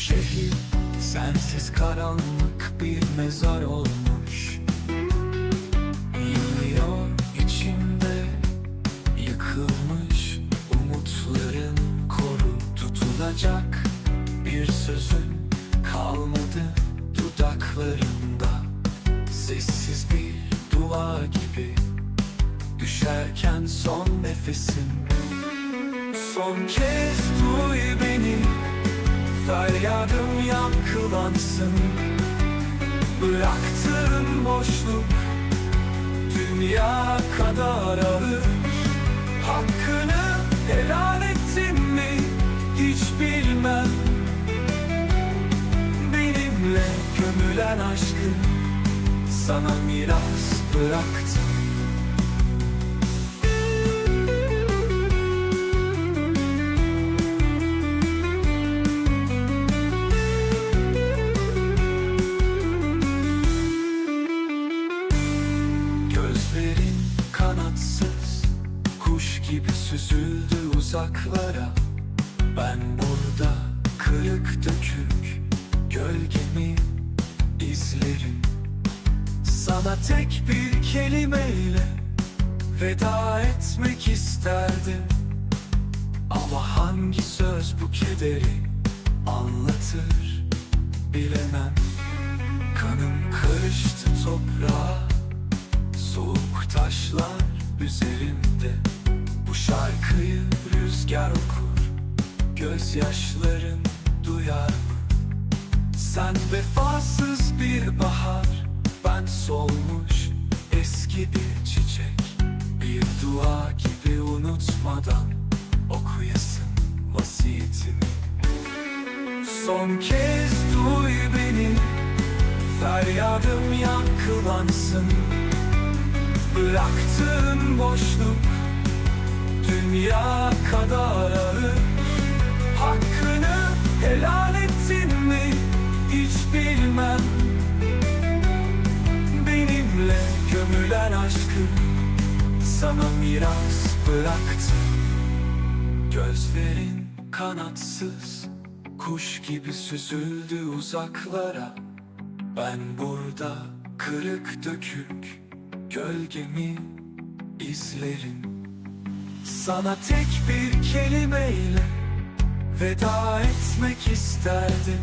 Sessiz karanlık bir mezar olmuş. Yanıyor içimde Yıkılmış umutların koru. Tutulacak bir sözün kalmadı dudaklarında Sessiz bir dua gibi Düşerken son nefesim. Son kez Feryadım yankılansın. Bıraktığın boşluk Dünya kadar ağır. Hakkını helal ettin mi? Hiç bilmem. Benimle gömülen aşkı Sana miras bıraktım süzüldü uzaklara. Ben burada kırık dökük Gölgemi izlerim. Sana tek bir kelimeyle Veda etmek isterdim. Ama hangi söz bu kederi Anlatır bilemem. Kanım karıştı toprağa Soğuk taşlar üzerimde Gözyaşların duyar mı? Sen vefasız bir bahar Ben solmuş eski bir çiçek. Bir dua gibi unutmadan Okuyasın vasiyetimi. Son kez duy beni Feryadım yankılansın. Bıraktığın boşluk Dünya kadar ağır Sana miras bıraktım. Gözlerin kanatsız. Kuş gibi süzüldü uzaklara. Ben burada kırık dökük Gölgemi izlerim. Sana tek bir kelimeyle Veda etmek isterdim